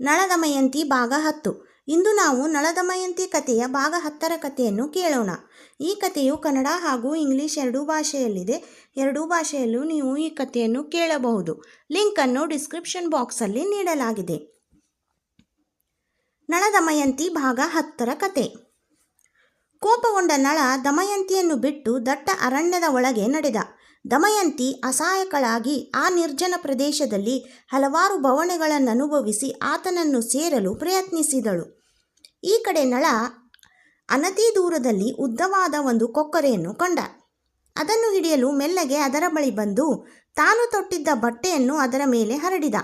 ನಳದಮಯಂತಿ ಭಾಗ ಹತ್ತು. ಇಂದು ನಾವು ನಳದಮಯಂತಿ ಕಥೆಯ ಭಾಗ ಹತ್ತರ ಕಥೆಯನ್ನು ಕೇಳೋಣ. ಈ ಕಥೆಯು ಕನ್ನಡ ಹಾಗೂ ಇಂಗ್ಲಿಷ್ ಎರಡೂ ಭಾಷೆಯಲ್ಲಿದೆ. ಎರಡೂ ಭಾಷೆಯಲ್ಲೂ ನೀವು ಈ ಕಥೆಯನ್ನು ಕೇಳಬಹುದು. ಲಿಂಕನ್ನು ಡಿಸ್ಕ್ರಿಪ್ಷನ್ ಬಾಕ್ಸಲ್ಲಿ ನೀಡಲಾಗಿದೆ. ನಳದಮಯಂತಿ ಭಾಗ ಹತ್ತರ ಕತೆ ಕೋಪಗೊಂಡ ನಳ ದಮಯಂತಿಯನ್ನು ಬಿಟ್ಟು ದಟ್ಟ ಅರಣ್ಯದ ಒಳಗೆ ನಡೆದ. ದಮಯಂತಿ ಅಸಹಾಯಕಳಾಗಿ ಆ ನಿರ್ಜನ ಪ್ರದೇಶದಲ್ಲಿ ಹಲವಾರು ಬವಣೆಗಳನ್ನು ಅನುಭವಿಸಿ ಆತನನ್ನು ಸೇರಲು ಪ್ರಯತ್ನಿಸಿದಳು. ಈ ಕಡೆ ನಳ ಅನತಿ ದೂರದಲ್ಲಿ ಉದ್ದವಾದ ಒಂದು ಕೊಕ್ಕರೆಯನ್ನು ಕಂಡ. ಅದನ್ನು ಹಿಡಿಯಲು ಮೆಲ್ಲಗೆ ಅದರ ಬಳಿ ಬಂದು ತಾನು ತೊಟ್ಟಿದ್ದ ಬಟ್ಟೆಯನ್ನು ಅದರ ಮೇಲೆ ಹರಡಿದ.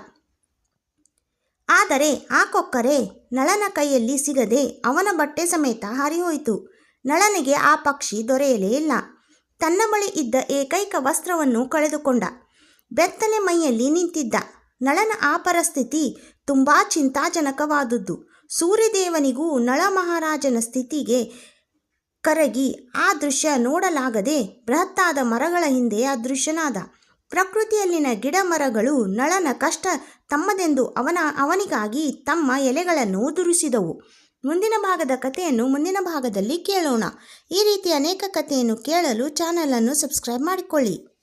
ಆದರೆ ಆ ಕೊಕ್ಕರೆ ನಳನ ಕೈಯಲ್ಲಿ ಸಿಗದೆ ಅವನ ಬಟ್ಟೆ ಸಮೇತ ಹರಿಹೋಯಿತು. ನಳನಿಗೆ ಆ ಪಕ್ಷಿ ದೊರೆಯಲೇ ಇಲ್ಲ. ತನ್ನ ಬಳಿ ಇದ್ದ ಏಕೈಕ ವಸ್ತ್ರವನ್ನು ಕಳೆದುಕೊಂಡ. ಬೆತ್ತನೆ ಮೈಯಲ್ಲಿ ನಿಂತಿದ್ದ. ನಳನ ಆ ಪರಿಸ್ಥಿತಿ ತುಂಬ ಚಿಂತಾಜನಕವಾದದ್ದು. ಸೂರ್ಯದೇವನಿಗೂ ನಳ ಮಹಾರಾಜನ ಸ್ಥಿತಿಗೆ ಕರಗಿ ಆ ದೃಶ್ಯ ನೋಡಲಾಗದೆ ಬೃಹತ್ತಾದ ಮರಗಳ ಹಿಂದೆ ಅದೃಶ್ಯನಾದ. ಪ್ರಕೃತಿಯಲ್ಲಿನ ಗಿಡ ಮರಗಳು ನಳನ ಕಷ್ಟ ತಮ್ಮದೆಂದು ಅವನ ಅವನಿಗಾಗಿ ತಮ್ಮ ಎಲೆಗಳನ್ನು ಉದುರಿಸಿದವು ಮುಂದಿನ ಭಾಗದ ಕಥೆಯನ್ನು ಮುಂದಿನ ಭಾಗದಲ್ಲಿ ಕೇಳೋಣ. ಈ ರೀತಿ ಅನೇಕ ಕಥೆಯನ್ನು ಕೇಳಲು ಚಾನಲನ್ನು ಸಬ್ಸ್ಕ್ರೈಬ್ ಮಾಡಿಕೊಳ್ಳಿ.